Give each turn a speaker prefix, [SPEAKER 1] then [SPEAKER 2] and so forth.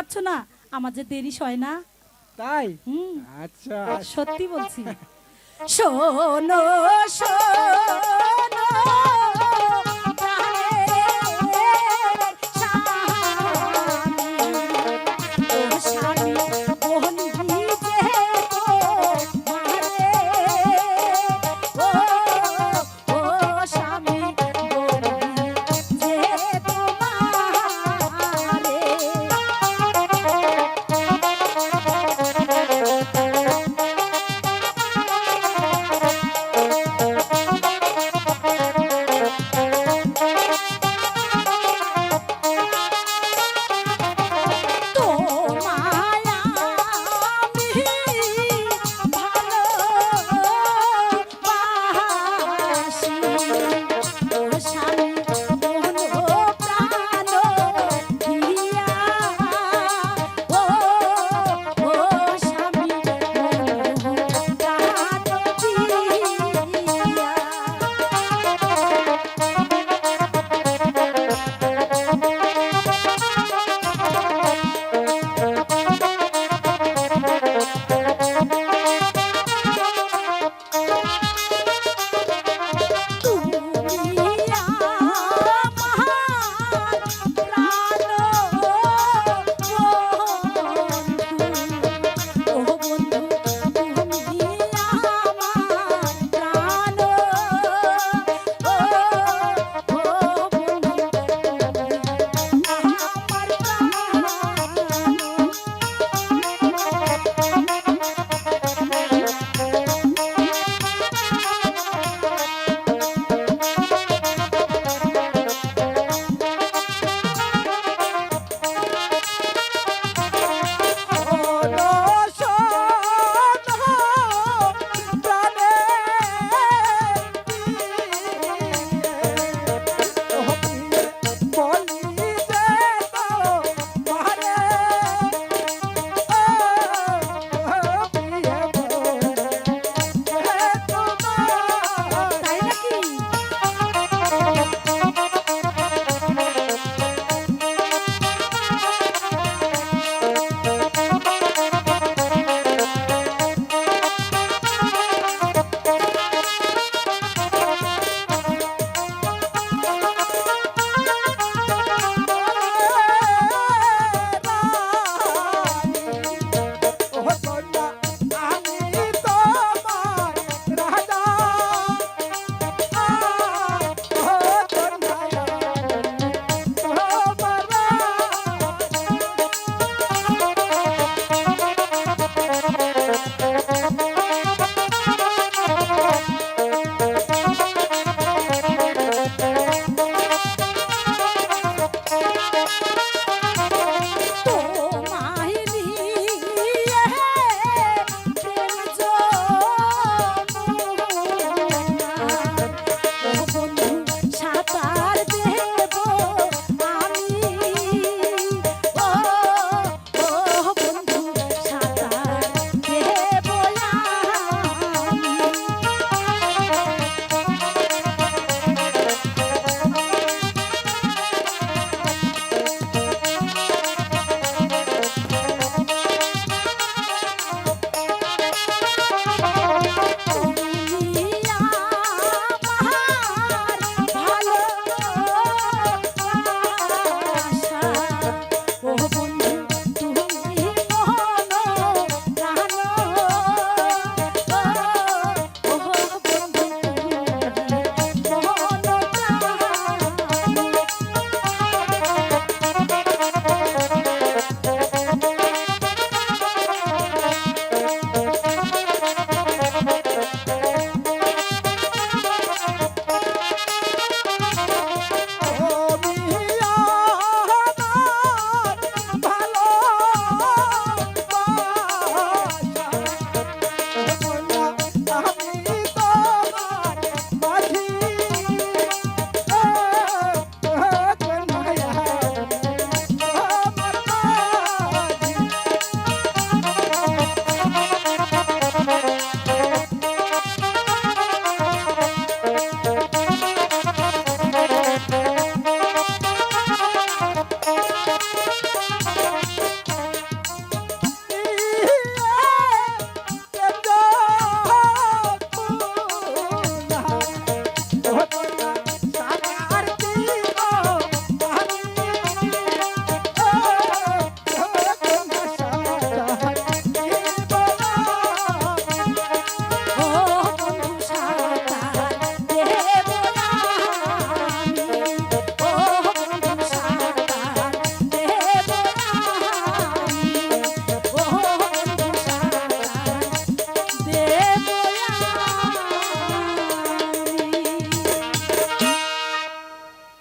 [SPEAKER 1] পারছ না? আমার যে দেরি হয় না।
[SPEAKER 2] তাই? আচ্ছা।
[SPEAKER 1] সত্যি বলছি। শোনো শোনো।